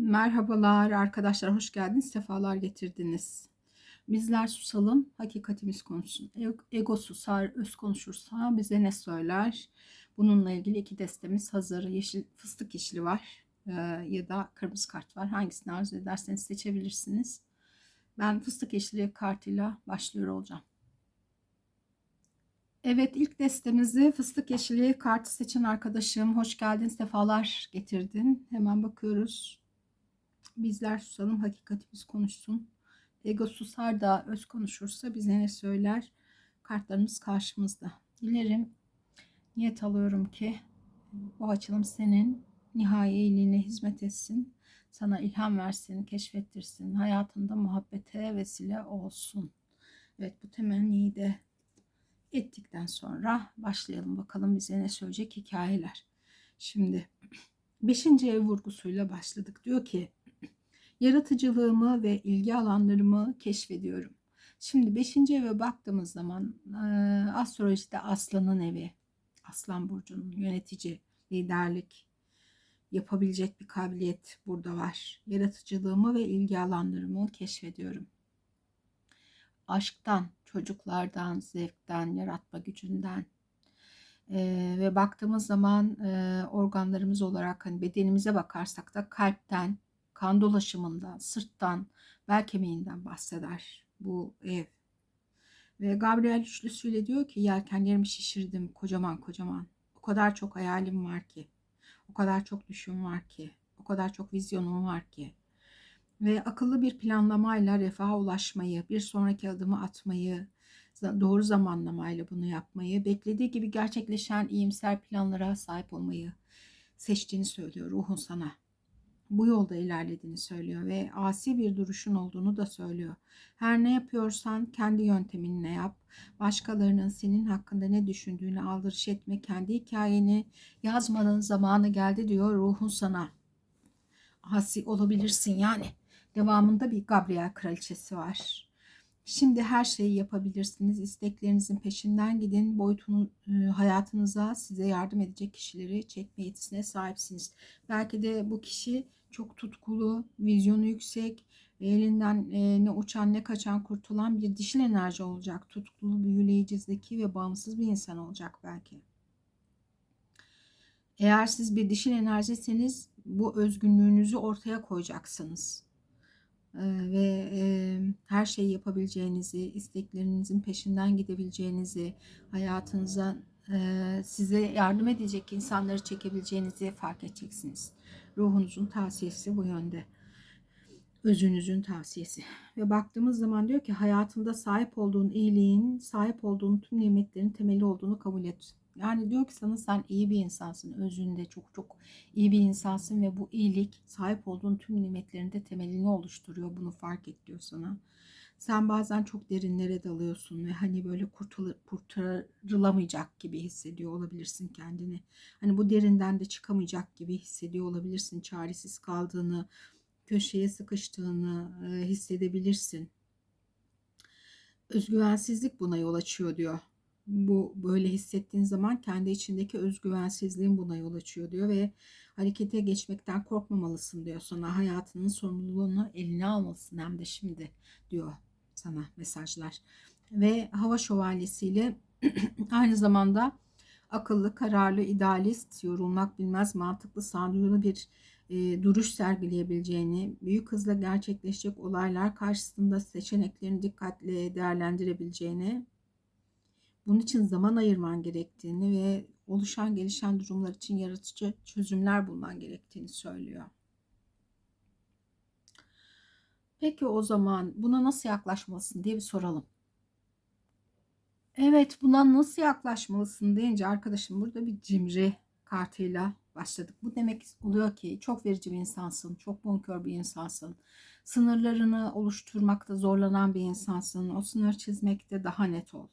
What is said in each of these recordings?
Merhabalar arkadaşlar, hoş geldiniz, sefalar getirdiniz. Bizler susalım, hakikatimiz konuşsun. E- Ego susar, öz konuşursa bize ne söyler? Bununla ilgili iki destemiz hazır. Yeşil fıstık yeşili var e, ya da kırmızı kart var. Hangisini arzu ederseniz seçebilirsiniz. Ben fıstık yeşili kartıyla başlıyor olacağım. Evet ilk destemizi fıstık yeşili kartı seçen arkadaşım. Hoş geldin, sefalar getirdin. Hemen bakıyoruz. Bizler susalım, hakikatimiz konuşsun. Ego susar da öz konuşursa bize ne söyler? Kartlarımız karşımızda. Dilerim niyet alıyorum ki bu açılım senin nihai iyiliğine hizmet etsin. Sana ilham versin, keşfettirsin. Hayatında muhabbete vesile olsun. Evet bu temenniyi de ettikten sonra başlayalım bakalım bize ne söyleyecek hikayeler. Şimdi 5. ev vurgusuyla başladık. Diyor ki yaratıcılığımı ve ilgi alanlarımı keşfediyorum. Şimdi 5. eve baktığımız zaman astrolojide aslanın evi, aslan burcunun yönetici, liderlik, yapabilecek bir kabiliyet burada var. Yaratıcılığımı ve ilgi alanlarımı keşfediyorum. Aşktan, çocuklardan, zevkten, yaratma gücünden, ee, ve baktığımız zaman e, organlarımız olarak hani bedenimize bakarsak da kalpten, kan dolaşımından, sırttan, bel kemiğinden bahseder bu ev. Ve Gabriel üçlüsüyle diyor ki yelkenlerimi şişirdim kocaman kocaman. O kadar çok hayalim var ki. O kadar çok düşün var ki. O kadar çok vizyonum var ki. Ve akıllı bir planlamayla refaha ulaşmayı, bir sonraki adımı atmayı, doğru zamanlamayla bunu yapmayı, beklediği gibi gerçekleşen iyimser planlara sahip olmayı seçtiğini söylüyor ruhun sana bu yolda ilerlediğini söylüyor ve asi bir duruşun olduğunu da söylüyor. Her ne yapıyorsan kendi yönteminle yap. Başkalarının senin hakkında ne düşündüğünü aldırış etme. Kendi hikayeni yazmanın zamanı geldi diyor ruhun sana. Asi olabilirsin yani. Devamında bir Gabriel kraliçesi var. Şimdi her şeyi yapabilirsiniz. İsteklerinizin peşinden gidin. Boyutunun e, hayatınıza size yardım edecek kişileri çekme yetisine sahipsiniz. Belki de bu kişi çok tutkulu, vizyonu yüksek, elinden e, ne uçan ne kaçan kurtulan bir dişil enerji olacak. Tutkulu, büyüleyici, zeki ve bağımsız bir insan olacak belki. Eğer siz bir dişil enerjiseniz bu özgünlüğünüzü ortaya koyacaksınız. Ee, ve e, her şeyi yapabileceğinizi, isteklerinizin peşinden gidebileceğinizi, hayatınıza size yardım edecek insanları çekebileceğinizi fark edeceksiniz. Ruhunuzun tavsiyesi bu yönde. Özünüzün tavsiyesi. Ve baktığımız zaman diyor ki hayatında sahip olduğun iyiliğin, sahip olduğun tüm nimetlerin temeli olduğunu kabul et. Yani diyor ki sana sen iyi bir insansın. Özünde çok çok iyi bir insansın ve bu iyilik sahip olduğun tüm nimetlerin de temelini oluşturuyor. Bunu fark et diyor sana. Sen bazen çok derinlere dalıyorsun ve hani böyle kurtulur, kurtarılamayacak gibi hissediyor olabilirsin kendini. Hani bu derinden de çıkamayacak gibi hissediyor olabilirsin. Çaresiz kaldığını, köşeye sıkıştığını hissedebilirsin. Özgüvensizlik buna yol açıyor diyor. Bu böyle hissettiğin zaman kendi içindeki özgüvensizliğin buna yol açıyor diyor ve harekete geçmekten korkmamalısın diyor. Sonra hayatının sorumluluğunu eline almalısın hem de şimdi diyor sana mesajlar. Ve hava şövalyesiyle aynı zamanda akıllı, kararlı, idealist, yorulmak bilmez, mantıklı, sağduyulu bir e, duruş sergileyebileceğini, büyük hızla gerçekleşecek olaylar karşısında seçeneklerini dikkatle değerlendirebileceğini, bunun için zaman ayırman gerektiğini ve oluşan gelişen durumlar için yaratıcı çözümler bulman gerektiğini söylüyor. Peki o zaman buna nasıl yaklaşmalısın diye bir soralım. Evet buna nasıl yaklaşmalısın deyince arkadaşım burada bir cimri kartıyla başladık. Bu demek oluyor ki çok verici bir insansın, çok bonkör bir insansın. Sınırlarını oluşturmakta zorlanan bir insansın. O sınır çizmekte daha net ol.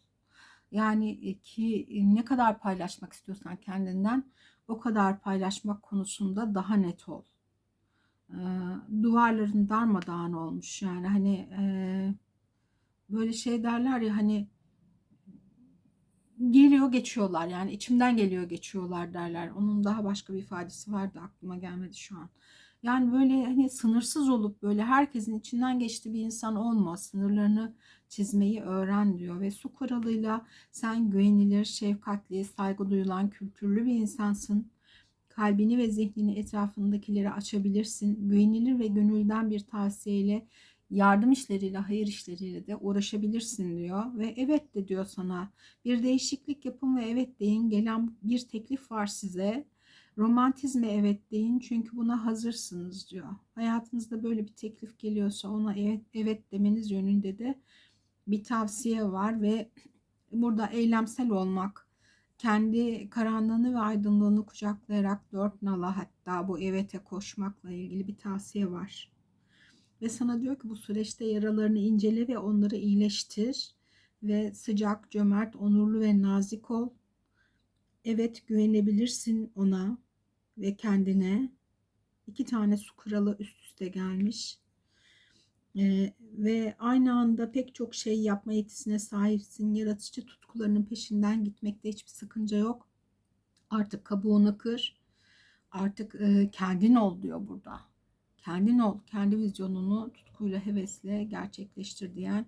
Yani ki ne kadar paylaşmak istiyorsan kendinden o kadar paylaşmak konusunda daha net ol e, duvarların darmadağın olmuş yani hani e, böyle şey derler ya hani geliyor geçiyorlar yani içimden geliyor geçiyorlar derler. Onun daha başka bir ifadesi vardı aklıma gelmedi şu an. Yani böyle hani sınırsız olup böyle herkesin içinden geçtiği bir insan olma. Sınırlarını çizmeyi öğren diyor. Ve su kuralıyla sen güvenilir, şefkatli, saygı duyulan, kültürlü bir insansın. Kalbini ve zihnini etrafındakilere açabilirsin. Güvenilir ve gönülden bir tavsiyeyle yardım işleriyle, hayır işleriyle de uğraşabilirsin diyor. Ve evet de diyor sana bir değişiklik yapın ve evet deyin. Gelen bir teklif var size. Romantizme evet deyin çünkü buna hazırsınız diyor. Hayatınızda böyle bir teklif geliyorsa ona evet, evet demeniz yönünde de bir tavsiye var ve burada eylemsel olmak, kendi karanlığını ve aydınlığını kucaklayarak dört nala hatta bu evete koşmakla ilgili bir tavsiye var. Ve sana diyor ki bu süreçte yaralarını incele ve onları iyileştir. Ve sıcak, cömert, onurlu ve nazik ol. Evet güvenebilirsin ona ve kendine. İki tane su kralı üst üste gelmiş. Ee, ve aynı anda pek çok şey yapma yetisine sahipsin. Yaratıcı tutkularının peşinden gitmekte hiçbir sakınca yok. Artık kabuğunu kır. Artık e, kendin ol diyor burada kendin ol, kendi vizyonunu tutkuyla, hevesle gerçekleştir diyen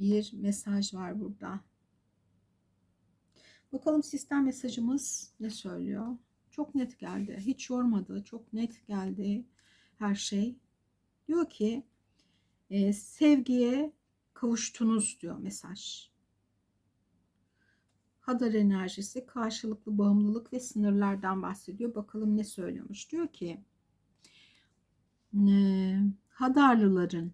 bir mesaj var burada. Bakalım sistem mesajımız ne söylüyor? Çok net geldi. Hiç yormadı. Çok net geldi her şey. Diyor ki e, sevgiye kavuştunuz diyor mesaj. Hadar enerjisi, karşılıklı bağımlılık ve sınırlardan bahsediyor. Bakalım ne söylemiş. Diyor ki Hadarlıların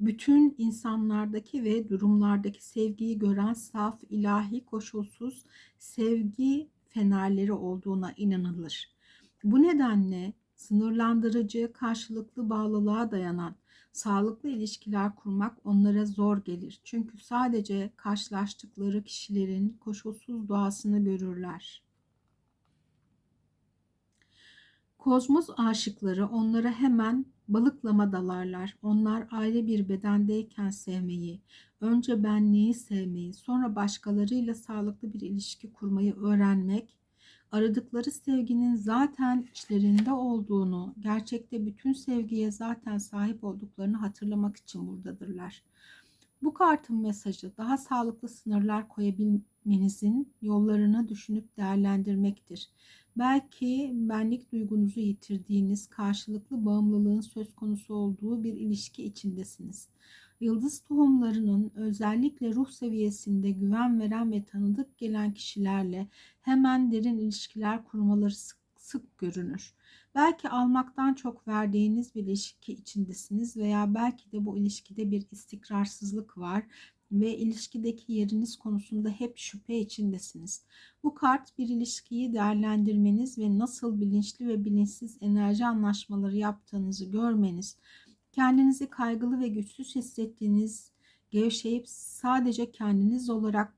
bütün insanlardaki ve durumlardaki sevgiyi gören saf, ilahi, koşulsuz sevgi fenerleri olduğuna inanılır. Bu nedenle sınırlandırıcı, karşılıklı bağlılığa dayanan sağlıklı ilişkiler kurmak onlara zor gelir. Çünkü sadece karşılaştıkları kişilerin koşulsuz doğasını görürler. Kozmos aşıkları onlara hemen balıklama dalarlar. Onlar ayrı bir bedendeyken sevmeyi, önce benliği sevmeyi, sonra başkalarıyla sağlıklı bir ilişki kurmayı öğrenmek, aradıkları sevginin zaten içlerinde olduğunu, gerçekte bütün sevgiye zaten sahip olduklarını hatırlamak için buradadırlar. Bu kartın mesajı daha sağlıklı sınırlar koyabilmenizin yollarını düşünüp değerlendirmektir. Belki benlik duygunuzu yitirdiğiniz, karşılıklı bağımlılığın söz konusu olduğu bir ilişki içindesiniz. Yıldız tohumlarının özellikle ruh seviyesinde güven veren ve tanıdık gelen kişilerle hemen derin ilişkiler kurmaları sık, sık görünür. Belki almaktan çok verdiğiniz bir ilişki içindesiniz veya belki de bu ilişkide bir istikrarsızlık var ve ilişkideki yeriniz konusunda hep şüphe içindesiniz. Bu kart bir ilişkiyi değerlendirmeniz ve nasıl bilinçli ve bilinçsiz enerji anlaşmaları yaptığınızı görmeniz, kendinizi kaygılı ve güçsüz hissettiğiniz, gevşeyip sadece kendiniz olarak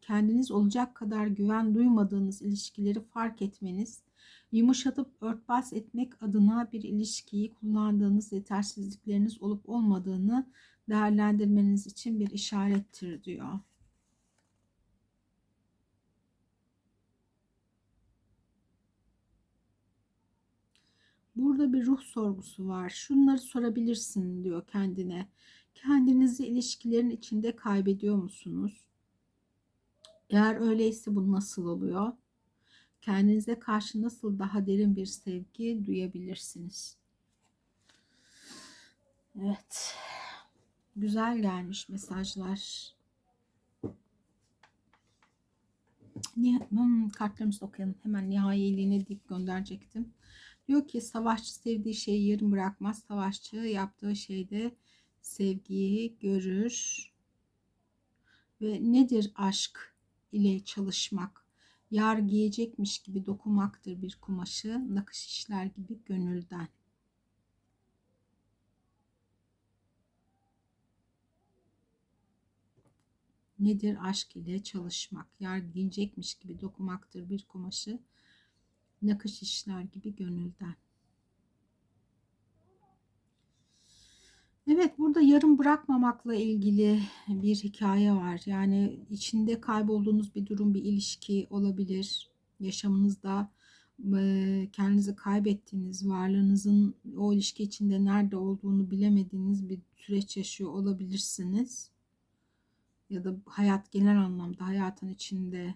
kendiniz olacak kadar güven duymadığınız ilişkileri fark etmeniz, yumuşatıp örtbas etmek adına bir ilişkiyi kullandığınız yetersizlikleriniz olup olmadığını değerlendirmeniz için bir işarettir diyor. Burada bir ruh sorgusu var. Şunları sorabilirsin diyor kendine. Kendinizi ilişkilerin içinde kaybediyor musunuz? Eğer öyleyse bu nasıl oluyor? Kendinize karşı nasıl daha derin bir sevgi duyabilirsiniz? Evet. Güzel gelmiş mesajlar. Niye, hmm, kartlarımızı okuyalım. Hemen nihayiliğine deyip gönderecektim. Diyor ki savaşçı sevdiği şeyi yarım bırakmaz. Savaşçı yaptığı şeyde sevgiyi görür. Ve nedir aşk ile çalışmak? Yar giyecekmiş gibi dokumaktır bir kumaşı, nakış işler gibi gönülden. Nedir aşk ile çalışmak? Yar giyecekmiş gibi dokumaktır bir kumaşı, nakış işler gibi gönülden. Evet burada yarım bırakmamakla ilgili bir hikaye var. Yani içinde kaybolduğunuz bir durum, bir ilişki olabilir. Yaşamınızda e, kendinizi kaybettiğiniz, varlığınızın o ilişki içinde nerede olduğunu bilemediğiniz bir süreç yaşıyor olabilirsiniz. Ya da hayat genel anlamda hayatın içinde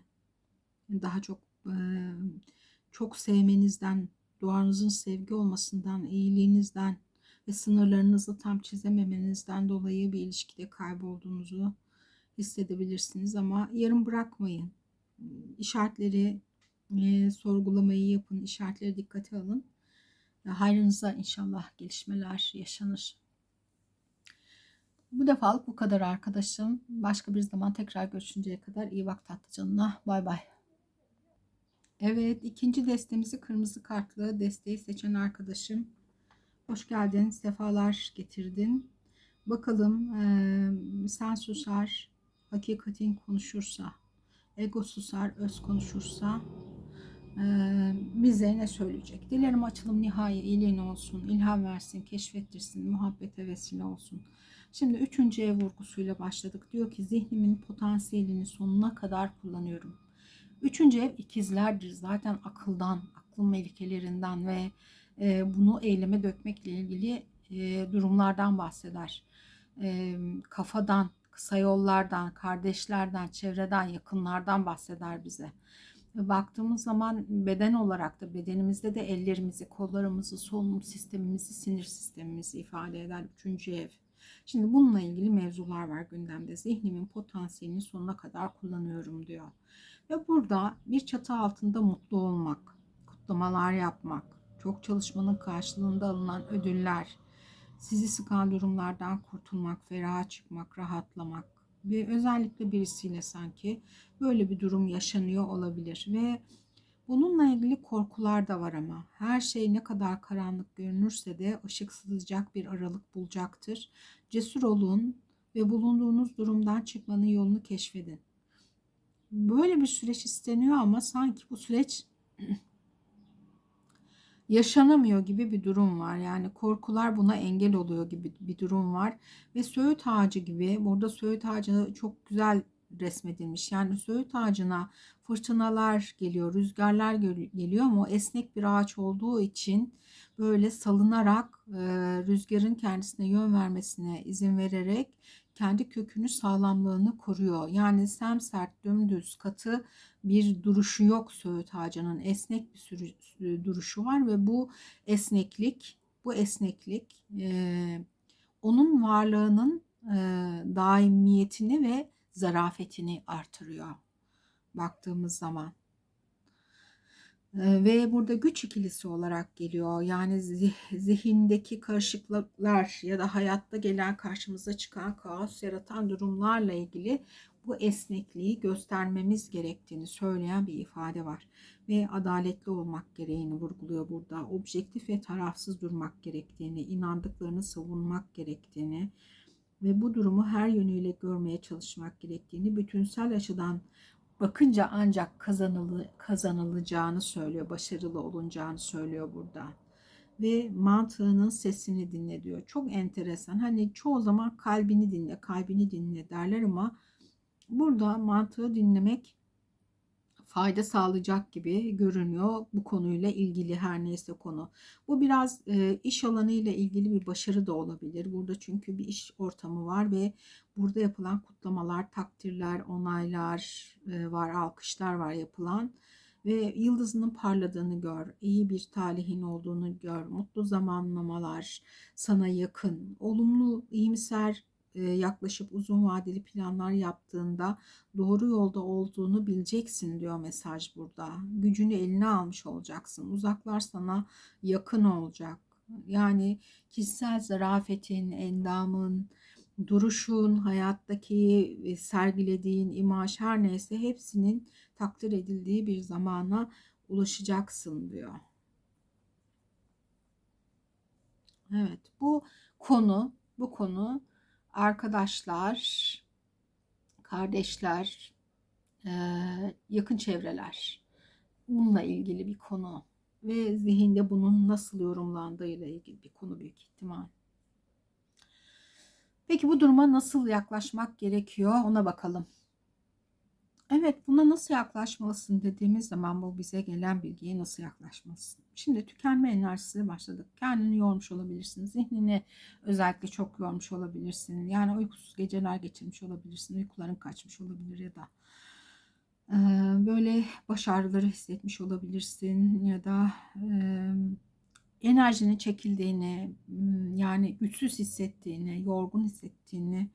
daha çok e, çok sevmenizden, duanızın sevgi olmasından, iyiliğinizden ve sınırlarınızı tam çizememenizden dolayı bir ilişkide kaybolduğunuzu hissedebilirsiniz ama yarım bırakmayın. İşaretleri e, sorgulamayı yapın, işaretleri dikkate alın. Hayrınıza inşallah gelişmeler yaşanır. Bu defalık bu kadar arkadaşım. Başka bir zaman tekrar görüşünceye kadar iyi bak tatlı canına. Bay bay. Evet ikinci destemizi kırmızı kartlı desteği seçen arkadaşım. Hoş geldin. Sefalar getirdin. Bakalım e, sen susar, hakikatin konuşursa, ego susar, öz konuşursa e, bize ne söyleyecek? Dilerim açılım nihai iyiliğin olsun, ilham versin, keşfettirsin, muhabbete vesile olsun. Şimdi üçüncü ev vurgusuyla başladık. Diyor ki zihnimin potansiyelini sonuna kadar kullanıyorum. Üçüncü ev ikizlerdir. Zaten akıldan, aklın melikelerinden ve e, bunu eyleme dökmekle ilgili e, durumlardan bahseder. E, kafadan, kısa yollardan, kardeşlerden, çevreden, yakınlardan bahseder bize. Baktığımız zaman beden olarak da bedenimizde de ellerimizi, kollarımızı, solunum sistemimizi, sinir sistemimizi ifade eder. Üçüncü ev. Şimdi bununla ilgili mevzular var gündemde. Zihnimin potansiyelini sonuna kadar kullanıyorum diyor. Ve burada bir çatı altında mutlu olmak, kutlamalar yapmak, çok çalışmanın karşılığında alınan ödüller, sizi sıkan durumlardan kurtulmak, feraha çıkmak, rahatlamak ve özellikle birisiyle sanki böyle bir durum yaşanıyor olabilir ve bununla ilgili korkular da var ama her şey ne kadar karanlık görünürse de ışık sızacak bir aralık bulacaktır. Cesur olun ve bulunduğunuz durumdan çıkmanın yolunu keşfedin. Böyle bir süreç isteniyor ama sanki bu süreç yaşanamıyor gibi bir durum var. Yani korkular buna engel oluyor gibi bir durum var. Ve söğüt ağacı gibi burada söğüt ağacı çok güzel resmedilmiş. Yani söğüt ağacına fırtınalar geliyor, rüzgarlar geliyor ama o esnek bir ağaç olduğu için böyle salınarak rüzgarın kendisine yön vermesine izin vererek kendi kökünü sağlamlığını koruyor. Yani semsert, dümdüz, katı bir duruşu yok söğüt ağacının. Esnek bir sürü, duruşu var ve bu esneklik, bu esneklik e, onun varlığının e, daimiyetini ve zarafetini artırıyor baktığımız zaman. Ve burada güç ikilisi olarak geliyor. Yani zihindeki karışıklıklar ya da hayatta gelen karşımıza çıkan kaos yaratan durumlarla ilgili bu esnekliği göstermemiz gerektiğini söyleyen bir ifade var. Ve adaletli olmak gereğini vurguluyor burada. Objektif ve tarafsız durmak gerektiğini, inandıklarını savunmak gerektiğini ve bu durumu her yönüyle görmeye çalışmak gerektiğini, bütünsel açıdan bakınca ancak kazanılı, kazanılacağını söylüyor, başarılı olunacağını söylüyor burada. Ve mantığının sesini dinle diyor. Çok enteresan. Hani çoğu zaman kalbini dinle, kalbini dinle derler ama burada mantığı dinlemek fayda sağlayacak gibi görünüyor bu konuyla ilgili her neyse konu. Bu biraz e, iş alanı ile ilgili bir başarı da olabilir. Burada çünkü bir iş ortamı var ve burada yapılan kutlamalar, takdirler, onaylar e, var, alkışlar var yapılan ve yıldızının parladığını gör, iyi bir talihin olduğunu gör, mutlu zamanlamalar sana yakın, olumlu, iyimser yaklaşıp uzun vadeli planlar yaptığında doğru yolda olduğunu bileceksin diyor mesaj burada. Gücünü eline almış olacaksın. Uzaklar sana yakın olacak. Yani kişisel zarafetin, endamın, duruşun, hayattaki e, sergilediğin imaj her neyse hepsinin takdir edildiği bir zamana ulaşacaksın diyor. Evet bu konu bu konu arkadaşlar, kardeşler, yakın çevreler bununla ilgili bir konu ve zihinde bunun nasıl yorumlandığıyla ilgili bir konu büyük ihtimal. Peki bu duruma nasıl yaklaşmak gerekiyor ona bakalım. Evet, buna nasıl yaklaşmalısın dediğimiz zaman bu bize gelen bilgiye nasıl yaklaşmalısın? Şimdi tükenme enerjisiyle başladık. Kendini yormuş olabilirsin. Zihnini özellikle çok yormuş olabilirsin. Yani uykusuz geceler geçirmiş olabilirsin. Uykuların kaçmış olabilir ya da e, böyle baş ağrıları hissetmiş olabilirsin ya da e, enerjinin çekildiğini, yani güçsüz hissettiğini, yorgun hissettiğini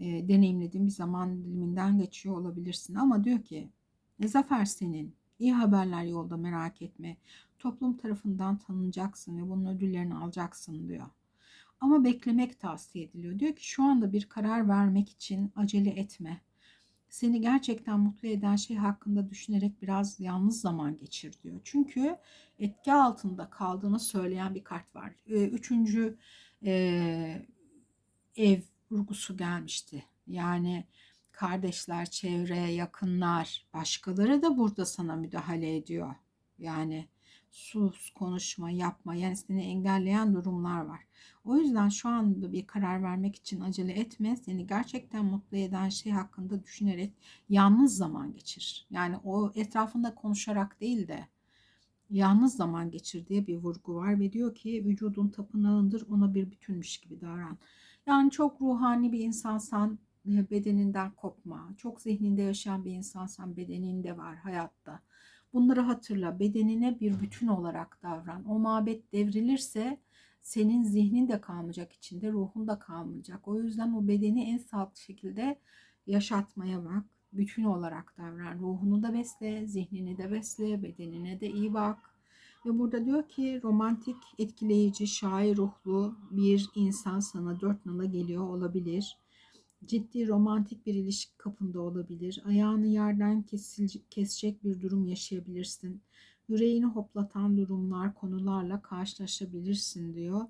e, deneyimlediğin bir zaman diliminden geçiyor olabilirsin. Ama diyor ki zafer senin. İyi haberler yolda merak etme. Toplum tarafından tanınacaksın ve bunun ödüllerini alacaksın diyor. Ama beklemek tavsiye ediliyor. Diyor ki şu anda bir karar vermek için acele etme. Seni gerçekten mutlu eden şey hakkında düşünerek biraz yalnız zaman geçir diyor. Çünkü etki altında kaldığını söyleyen bir kart var. Üçüncü e, ev vurgusu gelmişti. Yani kardeşler, çevre, yakınlar, başkaları da burada sana müdahale ediyor. Yani sus, konuşma, yapma. Yani seni engelleyen durumlar var. O yüzden şu anda bir karar vermek için acele etme. Seni gerçekten mutlu eden şey hakkında düşünerek yalnız zaman geçir. Yani o etrafında konuşarak değil de yalnız zaman geçir diye bir vurgu var ve diyor ki vücudun tapınağındır ona bir bütünmüş gibi davran. Yani çok ruhani bir insansan e, bedeninden kopma. Çok zihninde yaşayan bir insansan bedeninde var hayatta. Bunları hatırla. Bedenine bir bütün olarak davran. O mabet devrilirse senin zihnin de kalmayacak içinde, ruhun da kalmayacak. O yüzden o bedeni en sağlıklı şekilde yaşatmaya bak. Bütün olarak davran. Ruhunu da besle, zihnini de besle, bedenine de iyi bak. Ve burada diyor ki romantik, etkileyici, şair ruhlu bir insan sana dört nala geliyor olabilir. Ciddi romantik bir ilişki kapında olabilir. Ayağını yerden kesecek bir durum yaşayabilirsin. Yüreğini hoplatan durumlar, konularla karşılaşabilirsin diyor.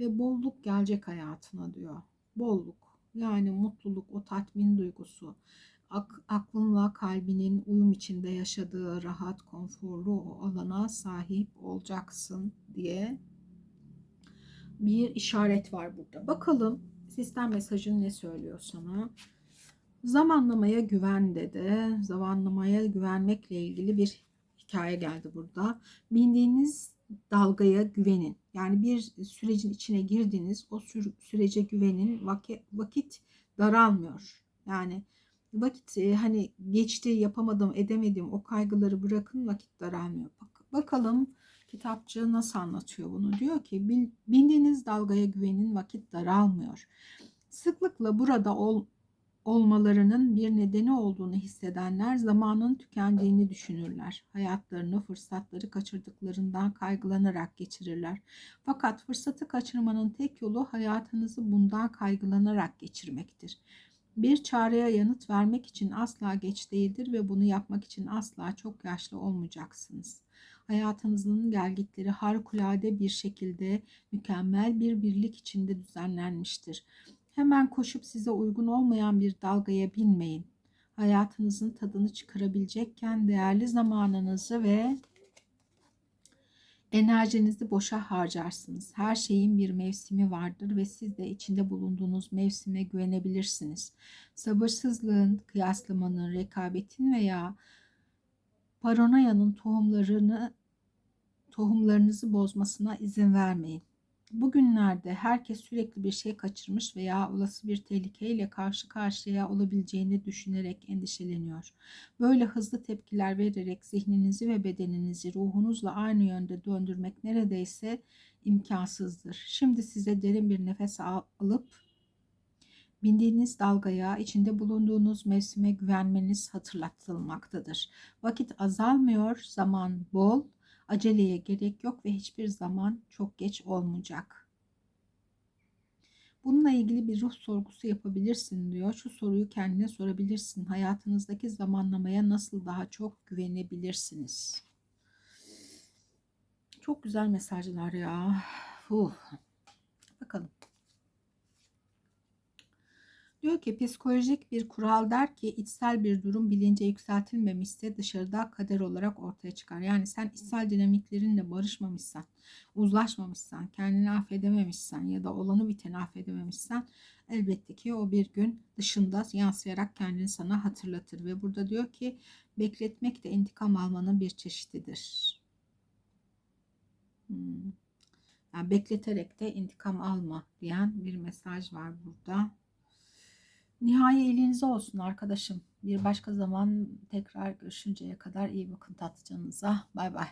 Ve bolluk gelecek hayatına diyor. Bolluk yani mutluluk, o tatmin duygusu ak, aklınla kalbinin uyum içinde yaşadığı rahat, konforlu o alana sahip olacaksın diye bir işaret var burada. Bakalım sistem mesajın ne söylüyor sana? Zamanlamaya güven dedi. Zamanlamaya güvenmekle ilgili bir hikaye geldi burada. Bindiğiniz dalgaya güvenin. Yani bir sürecin içine girdiniz. O sürece güvenin. Vakit, vakit daralmıyor. Yani vakit e, hani geçti yapamadım edemedim o kaygıları bırakın vakit daralmıyor. Bak, bakalım kitapçı nasıl anlatıyor bunu diyor ki bindiğiniz dalgaya güvenin vakit daralmıyor. Sıklıkla burada ol, olmalarının bir nedeni olduğunu hissedenler zamanın tükendiğini düşünürler. Hayatlarını fırsatları kaçırdıklarından kaygılanarak geçirirler. Fakat fırsatı kaçırmanın tek yolu hayatınızı bundan kaygılanarak geçirmektir. Bir çağrıya yanıt vermek için asla geç değildir ve bunu yapmak için asla çok yaşlı olmayacaksınız. Hayatınızın gelgitleri harikulade bir şekilde mükemmel bir birlik içinde düzenlenmiştir. Hemen koşup size uygun olmayan bir dalgaya binmeyin. Hayatınızın tadını çıkarabilecekken değerli zamanınızı ve Enerjinizi boşa harcarsınız. Her şeyin bir mevsimi vardır ve siz de içinde bulunduğunuz mevsime güvenebilirsiniz. Sabırsızlığın, kıyaslamanın, rekabetin veya paranoyanın tohumlarını tohumlarınızı bozmasına izin vermeyin. Bugünlerde herkes sürekli bir şey kaçırmış veya olası bir tehlikeyle karşı karşıya olabileceğini düşünerek endişeleniyor. Böyle hızlı tepkiler vererek zihninizi ve bedeninizi ruhunuzla aynı yönde döndürmek neredeyse imkansızdır. Şimdi size derin bir nefes alıp bindiğiniz dalgaya, içinde bulunduğunuz mevsime güvenmeniz hatırlatılmaktadır. Vakit azalmıyor, zaman bol Aceleye gerek yok ve hiçbir zaman çok geç olmayacak. Bununla ilgili bir ruh sorgusu yapabilirsin diyor. Şu soruyu kendine sorabilirsin. Hayatınızdaki zamanlamaya nasıl daha çok güvenebilirsiniz? Çok güzel mesajlar ya. Uh. Bakalım. Diyor ki psikolojik bir kural der ki içsel bir durum bilince yükseltilmemişse dışarıda kader olarak ortaya çıkar. Yani sen içsel dinamiklerinle barışmamışsan, uzlaşmamışsan, kendini affedememişsen ya da olanı biteni affedememişsen elbette ki o bir gün dışında yansıyarak kendini sana hatırlatır. Ve burada diyor ki bekletmek de intikam almanın bir çeşididir. Hmm. Yani bekleterek de intikam alma diyen bir mesaj var burada. Nihai elinize olsun arkadaşım. Bir başka zaman tekrar görüşünceye kadar iyi bakın tatlıcanınıza. Bay bay.